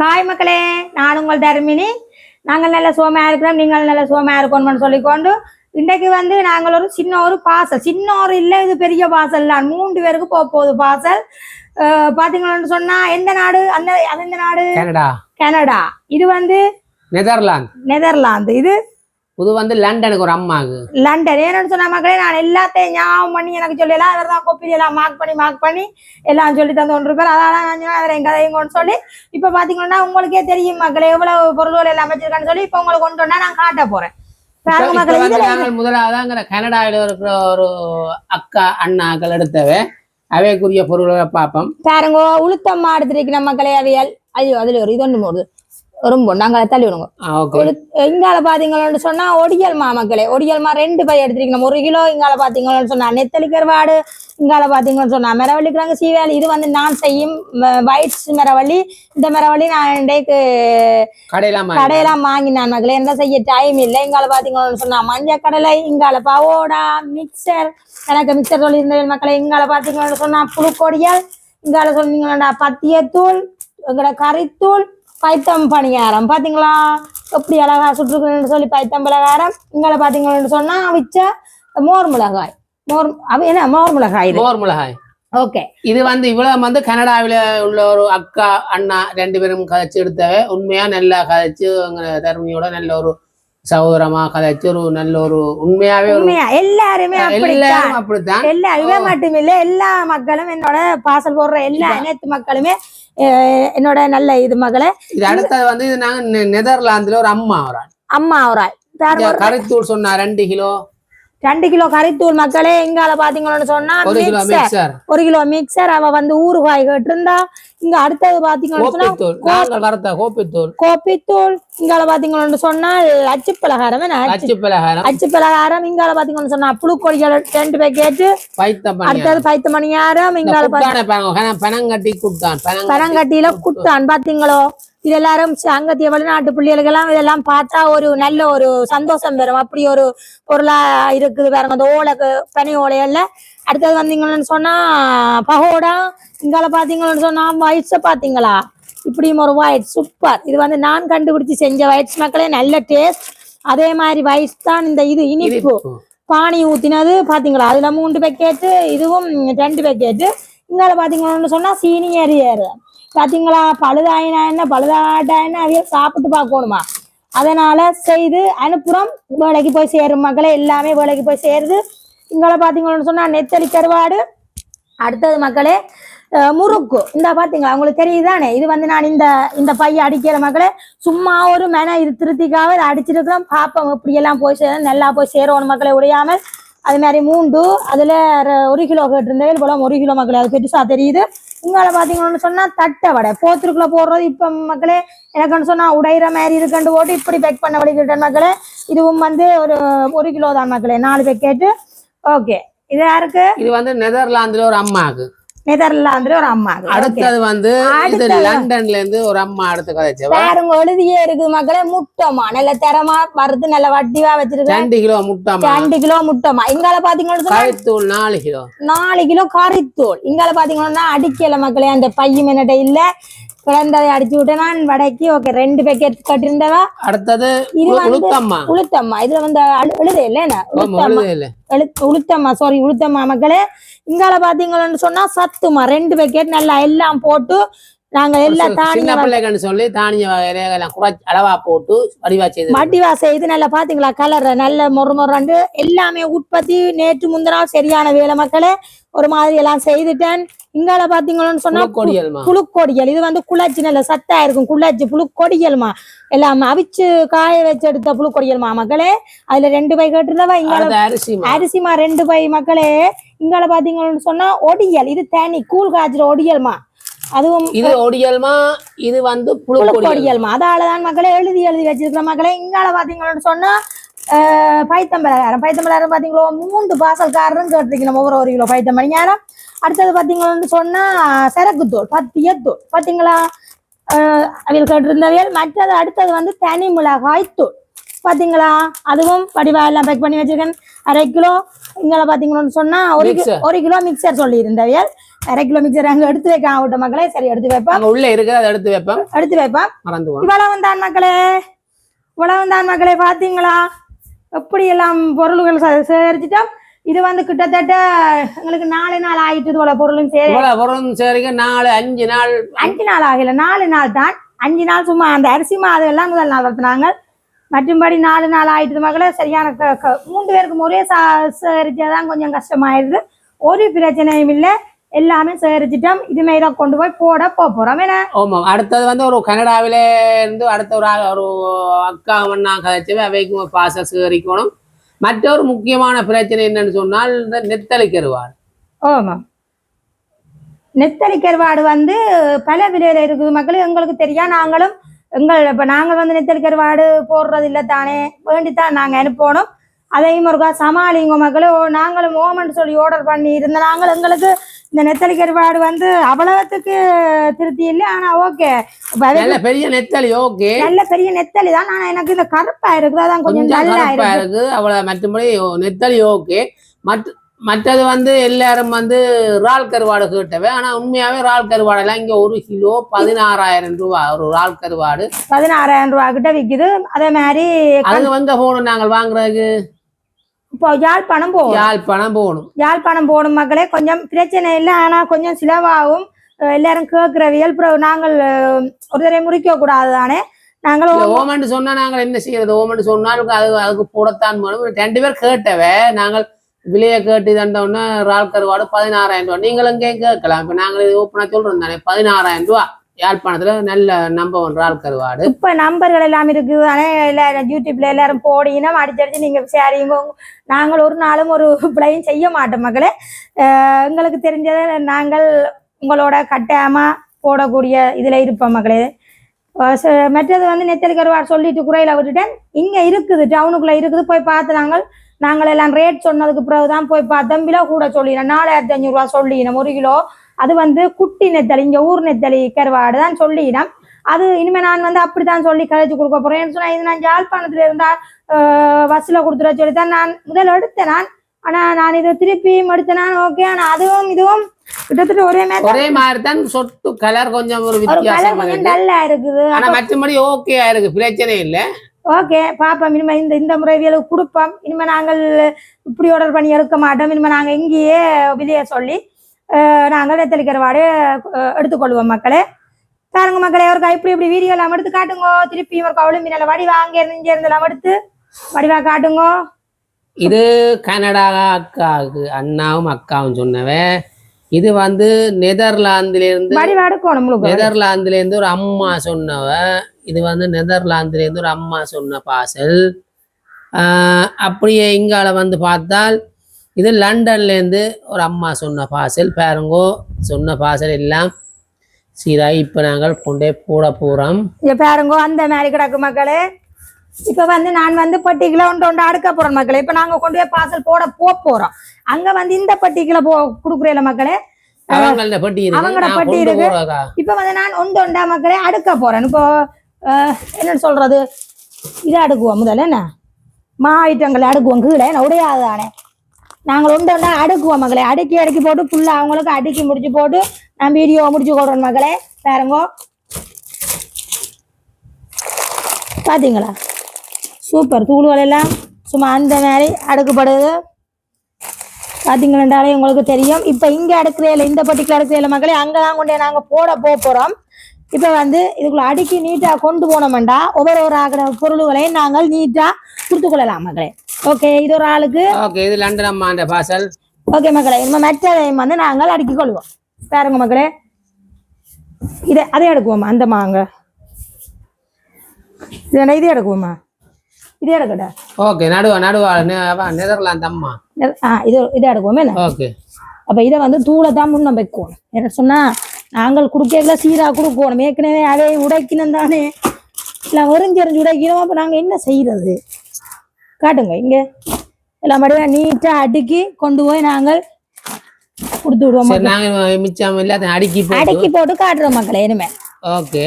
Hi மக்களே நான் உங்கள் தர்மினி. நாங்கள் நல்ல சுகமா இருக்கிறோம் நீங்கள் நல்ல சுகமா இருக்கணும்னு சொல்லிக்கொண்டு இன்றைக்கு வந்து நாங்கள் ஒரு சின்ன ஒரு பாசல் சின்ன ஒரு இல்லை இது பெரிய பாசல் தான். மூன்று பேருக்கு போக போகுது பாசல் அஹ் பாத்தீங்கன்னு சொன்னா எந்த நாடு? அந்த எந்த நாடு? கனடா. கனடா. இது வந்து நெதர்லாந்து. நெதர்லாந்து. இது இது வந்து லண்டனுக்கு ஒரு அம்மாக்கு. லண்டன். ஏன்னு சொன்ன மக்களே நான் எல்லாத்தையும் ஞாபகம் பண்ணி எனக்கு சொல்லலாம் அவர் தான் கொப்பி எல்லாம் மார்க் பண்ணி மார்க் பண்ணி எல்லாம் சொல்லி தந்து அதான் நான் சொன்னேன், அவர் என் கதையும் சொல்லி இப்ப பாத்தீங்கன்னா உங்களுக்கே தெரியும் மக்களே எவ்வளவு பொருள்கள் எல்லாம் வச்சிருக்கான்னு சொல்லி இப்ப உங்களுக்கு கொண்டு வந்தா நான் காட்ட நாங்கள் முதலாவதாங்கிற கனடாவில் இருக்கிற ஒரு அக்கா அண்ணாக்கள் எடுத்தவை அவைக்குரிய பொருள்களை பார்ப்போம். பாருங்க உளுத்தம் மாடு திரிக்கிற மக்களே அவியல். ஐயோ அதுல ஒரு இது ஒன்று போடுது ரொம்ப நாங்க தள்ளி விடுங்க இங்கால பாத்தீங்கன்னு சொன்னா ஒடியல் மா மக்களே ஒடியல் மா ரெண்டு பை எடுத்துருக்கணும். ஒரு கிலோ இங்கால பாத்தீங்கன்னு சொன்னா நெத்தலி கருவாடு இங்கால பாத்தீங்கன்னு சொன்னா மிரவள்ளி கிழங்கு சீவேலி. இது வந்து நான் செய்யும் வைட்ஸ் மிரவள்ளி. இந்த மிரவள்ளி நான் இன்றைக்கு கடையில கடையெல்லாம் வாங்கினான் மக்களே. என்ன செய்ய டைம் இல்லை. இங்கால பாத்தீங்கன்னு சொன்னா மஞ்சள் கடலை இங்கால பவோடா மிக்சர் எனக்கு மிக்சர் சொல்லியிருந்தேன் மக்களே. இங்கால பாத்தீங்கன்னு சொன்னா புழுக்கொடியல் இங்கால சொன்னீங்கன்னா பத்தியத்தூள் எங்களோட கறித்தூள் பைத்தம் பணியாரம். பாத்தீங்களா? எப்படி அழகா சுற்றுக்குன்னு சொல்லி பைத்தம் பலகாரம் இங்கால பாத்தீங்கன்னு சொன்னா அவிச்ச மோர் மிளகாய். மோர் அவ என்ன? மோர் மிளகாய் மோர் மிளகாய். ஓகே. இது வந்து இவ்வளவு வந்து கனடாவில் உள்ள ஒரு அக்கா அண்ணா ரெண்டு பேரும் கதைச்சு எடுத்தவை உண்மையா நல்லா கதைச்சு தர்மியோட நல்ல ஒரு சகோதரமா கதைச்சு ஒரு நல்ல ஒரு உண்மையாவே உண்மையா? எல்லாருமே எல்லாரும் அப்படித்தான். எல்லா இவன் மட்டும் இல்ல எல்லா மக்களும் என்னோட பாசல் போடுற எல்லா அனைத்து மக்களுமே என்னோட நல்ல இது மகளே. இது அடுத்தது வந்து இது நாங்க நெதர்லாந்துல ஒரு அம்மா ஒரு. அம்மா ஒரு கறித்தூள் சொன்னா ரெண்டு கிலோ. ரெண்டு கிலோ கறித்தூள் மக்களே எங்கால பாத்தீங்கன்னு சொன்னா ஒரு கிலோ மிக்சர் அவ வந்து ஊறுகாய் கேட்டிருந்தா இங்க அடுத்தது பாத்தீங்கன்னு கோப்பித்தூள் கோப்பித்தூள் இங்கால பாத்தீங்கன்னு சொன்னா அச்சு பலகாரம் அச்சு பலகாரம். அச்சு பலகாரம் இங்கால பாத்தீங்கன்னு சொன்னா புழுக்கொடிகள் ரெண்டு பேக்கெட் அடுத்தது பைத்து மணியாரம் இங்கால பனங்கட்டி குட்டான் பனங்கட்டி பனங்கட்டியில குட்டான். பாத்தீங்களோ? இது எல்லாரும் அங்கத்திய வெளிநாட்டு பிள்ளைகளுக்கெல்லாம் இதெல்லாம் பார்த்தா ஒரு நல்ல ஒரு சந்தோஷம் பெறும். அப்படி ஒரு பொருளா இருக்குது பாருங்க அந்த ஓலைக்கு பனி ஓலையல்ல அடுத்தது வந்தீங்கன்னு சொன்னா பகோடா இங்கால பாத்தீங்கன்னு சொன்னா வயிற்ச பாத்தீங்களா? இப்படியும் ஒரு ஒயிட் சூப்பர் இது வந்து நான் கண்டுபிடிச்சு செஞ்ச வயிற்று மக்களே நல்ல டேஸ்ட் அதே மாதிரி வயிற்று தான் இந்த இது இனிப்பு. பானி ஊத்தினது பாத்தீங்களா? அதுல மூன்று பேக்கெட்டு இதுவும் ரெண்டு பேக்கெட்டு இங்கால பாத்தீங்கன்னு சொன்னா சீனி ஏறியாரு பாத்தீங்களா? பழுதாயினா என்ன பழுதாட்டா என்ன அதையும் சாப்பிட்டு பார்க்கணுமா? அதனால செய்து அனுப்புறோம். வேலைக்கு போய் சேரும் மக்களே எல்லாமே வேலைக்கு போய் சேருது. இங்கால பார்த்தீங்கன்னு சொன்னால் நெத்தலி கருவாடு அடுத்தது மக்களே முறுக்கு. இந்த பார்த்தீங்களா உங்களுக்கு தெரியுதானே? இது வந்து நான் இந்த இந்த பையன் அடிக்கிற மக்களே சும்மா ஒரு மென இது திருத்திக்காக இதை அடிச்சிருக்கிறோம். பாப்போம் இப்படி எல்லாம் போய் சேரும் நல்லா போய் சேரணும் மக்களை உடையாமல் அது மாதிரி மூண்டு அதில் ஒரு கிலோ கேட்டிருந்தேன். போல ஒரு கிலோ மக்களே அது பெருசாக தெரியுது. உங்களை பார்த்தீங்கன்னு சொன்னால் தட்டை வடை. போத்திருக்குள்ள போடுறது இப்போ மக்களே எனக்குன்னு சொன்னால் உடையிற மாதிரி இருக்குன்னு போட்டு இப்படி பேக் பண்ண வடிக்கிட்டேன் மக்களே. இதுவும் வந்து ஒரு ஒரு கிலோ தான் மக்களே. நாலு பேக்கெட்டு ஓகே இது யாருக்கு? இது வந்து நெதர்லாந்துல ஒரு அம்மாக்கு நெதர்லாந்துல ஒரு அம்மா. அடுத்தது வந்து இது. லண்டன்ல இருந்து ஒரு அம்மா அடுத்து கதைச்சவ பாருங்க எழுதியே இருக்குது மக்களே முட்டமா நல்ல தரமா வறுத்து நல்ல வட்டிவா வச்சிருக்கேன் ரெண்டு கிலோ முட்டம்மா. ரெண்டு கிலோ முட்டமா இங்கால பாத்தீங்கன்னு கறித்தூள் நாலு கிலோ. நாலு கிலோ கறித்தூள். இங்கால பாத்தீங்கன்னா அடிக்கல மக்களே அந்த பையன் என்னட்ட இல்ல. கிடந்ததை அடிச்சு விட்டேன் நான் வடைக்கு ஓகே ரெண்டு பேக்கெட் கட்டிருந்தவா அடுத்தது உளுத்தம்மா. உளுத்தம்மா. இதுல வந்து எழுது இல்ல என்ன? ஆமா, உளுத்தம்மா. உளுத்தம்மா சாரி உளுத்தம்மா மக்களே. இங்கால பாத்தீங்கன்னு சொன்னா சத்துமா ரெண்டு பேக்கெட் நல்லா எல்லாம் போட்டு நாங்க எல்லா சின்ன தானியம் பிள்ளைகன்னு சொல்லி தானிய வகையில எல்லாம் குறைச்சு அளவா போட்டு வடிவா செய்து வட்டிவா செய்து நல்லா பாத்தீங்களா? கலர் நல்ல மொறு மொரண்டு எல்லாமே உற்பத்தி நேற்று முந்தினால் சரியான வேலை மக்களே. ஒரு மாதிரி எல்லாம் செய்துட்டேன். இங்கால பாத்தீங்கன்னு சொன்னா புழுக்கொடியல் இது வந்து குழாச்சி நல்ல சத்தா இருக்கும். குழாச்சி புழுக்கொடியல்மா? எல்லாம் அவிச்சு காய வச்சு எடுத்த புழுக்கொடியல்மா மக்களே? அதுல ரெண்டு பை கேட்டிருந்தவா? இங்கால அரிசிமா? ரெண்டு பை மக்களே. இங்கால பாத்தீங்கன்னு சொன்னா ஒடியல். இது தனி கூழ் காய்ச்சுற ஒடியல்மா? அதுவும் இது ஒடியல்மா இது வந்து புழு கொடியல் புழுக்கொடியல்மா அதாலதான் மக்களே எழுதி எழுதி வச்சிருக்கிற மக்களே. இங்கால பாத்தீங்கன்னு சொன்னா பைத்தம்பலகாரம் பைத்தம்பலகாரம் பாத்தீங்களோ மூன்று பாசல்காரரும் கேட்டிருக்கணும் ஒவ்வொரு ஒரு கிலோ பைத்தம் மணியாரம் அடுத்தது பாத்தீங்கன்னு சொன்னா சரக்குத்தூள் பத்தியத்தூள் பாத்தீங்களா அவியல் கேட்டிருந்தவியல். மற்றது அடுத்தது வந்து தனி மிளகாய் தூள் பாத்தீங்களா? அதுவும் வடிவா எல்லாம் பேக் பண்ணி வச்சிருக்கேன். அரை கிலோ இங்கே பாத்தீங்கன்னு சொன்னா ஒரு. ஒரு கிலோ மிக்சர் சொல்லியிருந்தவியல். அரை கிலோ மிக்சர் அங்க எடுத்து வைக்க விட்ட மக்களே சரி எடுத்து வைப்போம். உள்ள இருக்குது அதை எடுத்து வைப்போம். எடுத்து வைப்போம். போனோம் இவ்வளவு தான் மக்களே. இவ்வளவு தான் மக்களே பாத்தீங்களா? எப்படி எல்லாம் பொருள்கள் சேகரிச்சிட்டோம். இது வந்து கிட்டத்தட்ட எங்களுக்கு நாலு நாள் ஆயிட்டு இவ்வளவு பொருளும் சே இவ்வளவு பொருளும் சரிங்க நாலு அஞ்சு நாள். அஞ்சு நாள் ஆகல. நாலு நாள் தான். அஞ்சு நாள் சும்மா அந்த அரிசி மாவு எல்லாம் முதல் நாள் வளர்த்துனாங்க மற்றும்படி நாலு நாள் ஆயிட்டு மகளே. சரியான மூன்று பேருக்கு ஒரே சா சேகரிச்சாதான் கொஞ்சம் கஷ்டமாயிருது. ஒரு பிரச்சனையும் இல்லை. எல்லாமே சேகரிச்சிட்டோம். இதுமே தான் கொண்டு போய் போட போறோம். என்ன? ஆமாம் அடுத்தது வந்து ஒரு கனடாவில இருந்து அடுத்த ஒரு ஒரு அக்கா அண்ணா கதைச்சவே அவைக்கும் பாச சேகரிக்கணும். மற்றொரு முக்கியமான பிரச்சனை என்னன்னு சொன்னால் இந்த நெத்தலி கருவாடு. ஆமா. நெத்தலி கருவாடு வந்து பல விலையில இருக்குது மக்கள். எங்களுக்கு தெரியா? நாங்களும் எங்கள் இப்ப நாங்கள் வந்து நெத்தலி கருவாடு போடுறது இல்லை தானே? வேண்டித்தான் நாங்க அனுப்பணும். அதையும் ஒருக்கா சமாளிங்க மக்களும் நாங்களும் ஓமன்ட் சொல்லி ஆர்டர் பண்ணி இருந்த நாங்கள் எங்களுக்கு இந்த நெத்தலி கருவாடு வந்து அவ்வளவுத்துக்கு திருப்தி இல்லை. ஆனா ஓகே பெரிய நெத்தலி ஓகே நல்ல பெரிய நெத்தலி தான். ஆனா எனக்கு இந்த கருப்பா இருக்குது. அதான் கொஞ்சம் நல்லா இருக்கு அவ்வளவு மற்றபடி நெத்தலி ஓகே மற்ற மற்றது வந்து எல்லாரும் வந்து இறால் கருவாடு கேட்டவே ஆனா உண்மையாவே இறால் கருவாடு எல்லாம் இங்க ஒரு கிலோ பதினாறாயிரம் ரூபாய் ஒரு இறால் கருவாடு. பதினாறாயிரம் ரூபா கிட்ட விக்குது. அதே மாதிரி அது எங்க போகணும் நாங்கள் வாங்குறதுக்கு. இப்போ யாழ்ப்பாணம் போகும் யாழ்ப்பாணம் போகணும். யாழ்ப்பாணம் போடும் மக்களே கொஞ்சம் பிரச்சனை இல்லை ஆனா கொஞ்சம் சிலவாகும். எல்லாரும் கேட்கிறவியல் அப்புறம் நாங்கள் ஒரு தடவை முறிக்க கூடாது தானே? நாங்கள் ஓமன்ட்டு சொன்னா நாங்கள் என்ன செய்யறது? ஓமன்ட்டு சொன்னாலும் அது அதுக்கு போடத்தான் ரெண்டு பேர் கேட்டவே நாங்கள் விலையை கேட்டு தந்தோடனே ரால் கருவாடு பதினாறாயிரம் ரூபா. நீங்கள் எங்கேயும் கேட்கலாம். இப்போ நாங்கள் இது ஓப்பனாக சொல்கிறோம் தானே பதினாறாயிரம் ரூபா. யாழ்ப்பாணத்துல நல்ல நம்ப ஒன் ரால் கருவாடு இப்ப நம்பர்கள் எல்லாம் இருக்குது ஆனா எல்லாரும் யூடியூப்ல எல்லாரும் போடின்னா அடிச்சு அடிச்சு நீங்க சரிங்க நாங்கள் ஒரு நாளும் ஒரு பிள்ளையும் செய்ய மாட்டோம் மக்களே எங்களுக்கு தெரிஞ்சதை நாங்கள் உங்களோட கட்டாயமா போடக்கூடிய இதுல இருப்போம் மக்களே மற்றது வந்து நெத்தல் கருவாடு சொல்லிட்டு குறையில விட்டுட்டேன். இங்க இருக்குது டவுனுக்குள்ள இருக்குது. போய் பார்த்து நாங்கள் நாங்கள் எல்லாம் ரேட் சொன்னதுக்கு பிறகுதான் போய் பார்த்தோம் விலை கூட சொல்லினோம் நாலாயிரத்தி அஞ்சூறு ரூபா சொல்லினோம் ஒரு கிலோ. அது வந்து குட்டி நெத்தலி இங்க ஊர் நெத்தலி கருவாடு தான் சொல்லினோம் அது இனிமே நான் வந்து அப்படித்தான் சொல்லி கழிச்சு கொடுக்க போறேன். சொன்னா இது நான் யாழ்ப்பாணத்துல இருந்தா அஹ், பஸ்ல கொடுத்துட சொல்லி தான் நான் முதல்ல எடுத்தேன் நான். ஆனா நான் இதை திருப்பியும் எடுத்தேன். நான் ஓகே ஆனா அதுவும் இதுவும் கிட்டத்தட்ட ஒரே மாதிரி ஒரே மாதிரி தான் சொட்டு கலர் கொஞ்சம் ஒரு வித்தியாசம் டல்லா இருக்குது. ஆனா மற்றபடி ஓகே இருக்கு பிரச்சனை இல்லை. ஓகே பாப்போம். இனிமே இந்த இந்த முறை வியலுக்கு கொடுப்போம். இனிமே நாங்கள் இப்படி ஆர்டர் பண்ணி எடுக்க மாட்டோம். இனிமே நாங்கள் இங்கேயே வெளியே சொல்லி நாங்கள் நெத்தலி கருவாடு எடுத்துக்கொள்வோம் மக்களே. பாருங்க மக்களே ஒரு இப்படி இப்படி வீடியோ எல்லாம் எடுத்து காட்டுங்க. திருப்பி ஒரு கவுளி மீனால வடிவா அங்க இருந்து இங்க இருந்து எல்லாம் எடுத்து வடிவா காட்டுங்க. இது கனடா அக்காவுக்கு அண்ணாவும் அக்காவும் சொன்னவே. இது வந்து நெதர்லாந்துல இருந்து நெதர்லாந்துல இருந்து ஒரு அம்மா சொன்னவ. இது வந்து நெதர்லாந்துல இருந்து ஒரு அம்மா சொன்ன பார்சல் அப்படியே இங்கால வந்து பார்த்தால் இது லண்டன்ல இருந்து ஒரு அம்மா சொன்ன பார்சல் பாருங்கோ சொன்ன பார்சல் எல்லாம் சீதா இப்போ நாங்கள் கொண்டே போட போகிறோம் இங்க பாருங்க அந்த மாதிரி கிடக்கு மக்களே. இப்ப வந்து நான் வந்து பட்டிக்குள்ள ஒன்று ஒன்று அடுக்க போறேன் மக்களே. இப்ப நாங்க கொண்டு போய் பார்சல் போட போக போறோம். அங்க வந்து இந்த பட்டிக்குள்ள போ குடுக்குறேன் மக்களே. அவங்கள பட்டி இருக்கு. அவங்களோட பட்டி இருக்கு. இப்ப வந்து நான் ஒன்று ஒன்றா மக்களே அடுக்க போறேன். இப்போ என்னன்னு சொல்றது? இதை அடுக்குவோம் முதல்ல என்ன? மா ஐட்டங்களை அடுக்குவோம். கீழே என்ன? உடையாது தானே நாங்கள் ஒன்று ஒன்றா அடுக்குவோம் மகளே. அடுக்கி அடுக்கி போட்டு ஃபுல்லாக அவங்களுக்கு அடுக்கி முடிச்சு போட்டு நான் வீடியோ முடிச்சு போடுறோம் மகளே. பாருங்கோ. பார்த்தீங்களா சூப்பர். தூள்கள் எல்லாம் சும்மா அந்த மாதிரி அடுக்கப்படுது. பார்த்தீங்கன்னாலே உங்களுக்கு தெரியும். இப்போ இங்கே அடுக்கிறதில்ல இந்த பர்டிகுலர் அடுக்கிறே இல்லை மகளே. அங்கே தான் கொண்டே நாங்கள் போட போக போகிறோம் இப்போ வந்து இதுக்குள்ள அடுக்கி நீட்டாக கொண்டு போனோம்டா. ஒவ்வொரு ஒரு ஆகிற பொருள்களையும் நாங்கள் நீட்டாக கொடுத்துக்கொள்ளலாம் மக்களே ஓகே இது ஒரு ஆளுக்கு. ஓகே இது லண்டன் அம்மாண்ட பார்சல் ஓகே மக்களே இனிமே மற்றதையும் வந்து நாங்கள் அடுக்கி கொள்வோம். பாருங்க மக்களே இதை அதை எடுக்குவோமா அந்த மாங்க. இது இதே எடுக்குவோமா இதே எடுக்கட்டா? ஓகே நடுவா நடுவா நெதர்லாந்து அம்மா. ஆ இது இதை எடுக்குவோமே ஓகே அப்போ இதை வந்து தூளை தான் முன்ன வைக்கணும் என்ன சொன்னா நாங்கள் குடுக்கல சீரா கொடுக்கணும். ஏற்கனவே அதை உடைக்கணும் தானே. இல்லை ஒரிஞ்செறிஞ்சு உடைக்கணும். அப்போ நாங்கள் என்ன செய்யறது காட்டுங்க இங்க. எல்லாம் மறுபடியும் நீட்டாக அடுக்கி கொண்டு போய் நாங்கள் கொடுத்து விடுவோம் நாங்க மிச்சம் எல்லாத்தையும் அடுக்கி அடுக்கி போட்டு காட்டுறோம் மக்களே இனிமே. ஓகே.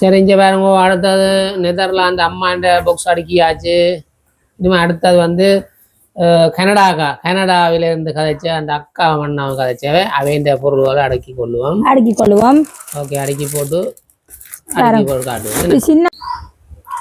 சரி இங்க பாருங்க அடுத்தது நெதர்லாந்து அம்மாண்ட பாக்ஸ் அடுக்கியாச்சு. இனிமே அடுத்தது வந்து கனடாக்கா கனடாவில இருந்து கதைச்ச அந்த அக்கா மண்ணாவும் கதைச்சவை அவைன்ற பொருள்களை அடக்கி கொள்ளுவோம் அடுக்கி கொள்ளுவோம் ஓகே அடுக்கி போட்டு அடுக்கி போட்டு காட்டுவோம். சின்ன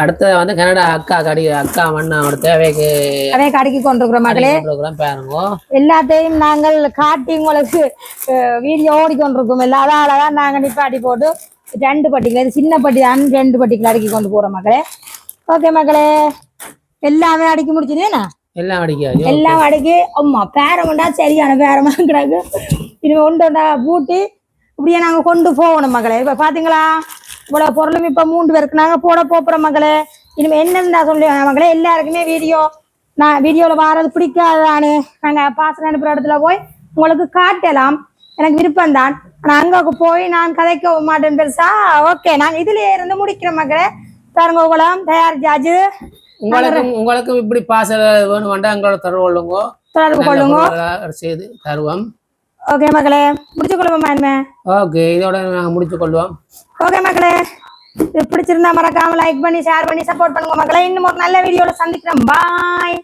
அடுத்தது வந்து கனடா அக்கா கடி அக்கா மண்ணா அடுத்த அவைக்கு அவைக்கு அடுக்கி கொண்டிருக்கிறோம் ப்ரோக்ராம் பாருங்க. எல்லாத்தையும் நாங்கள் காட்டி உங்களுக்கு வீடியோ ஓடிக்கொண்டிருக்கோம். இல்லை அதால தான் நாங்கள் நிப்பாட்டி போட்டு ரெண்டு பட்டிகள் இது சின்ன பட்டி தான் ரெண்டு பட்டிகள் அடுக்கி கொண்டு போகிறோம் மக்களே ஓகே மக்களே எல்லாமே அடுக்கி முடிச்சுனேண்ணா எல்லாம் அடிக்காது. எல்லாம் அடுக்கி அம்மா பேரமண்டா சரியான பேரமா கிடக்கு. இனிமே ஒன்று பூட்டி இப்படியே நாங்கள் கொண்டு போகணும் மகளே. இப்போ பார்த்தீங்களா இவ்வளோ பொருளும் இப்போ மூன்று பேருக்கு நாங்கள் போட போகிறோம் மகளே. இனிமேல் என்னன்னு சொல்லி மகளே? எல்லாருக்குமே வீடியோ நான் வீடியோவில் வாரது பிடிக்காதானே நாங்கள் பாசனம் அனுப்புகிற இடத்துல போய் உங்களுக்கு காட்டலாம். எனக்கு விருப்பம் தான் ஆனால் அங்கே போய் நான் கதைக்க மாட்டேன் பெருசா. ஓகே நாங்கள் இதுலயே இருந்து முடிக்கிறோம் மகளே. பாருங்க உங்களாம் ஜாஜு உங்களுக்கும் உங்களுக்கும் இப்படி பாசல் வேணும் வேண்டாம் எங்களோட தொடர்பு கொள்ளுங்க. தொடர்பு கொள்ளுங்க. செய்து தருவோம். ஓகே மக்களே முடிச்சு கொள்ளுவோமா இனிமே ஓகே இதோட நாங்கள் முடிச்சு கொள்வோம். ஓகே மக்களே பிடிச்சிருந்தா மறக்காம லைக் பண்ணி ஷேர் பண்ணி சப்போர்ட் பண்ணுங்க மக்களே. இன்னும் ஒரு நல்ல வீடியோல சந்திக்கிறோம். பாய்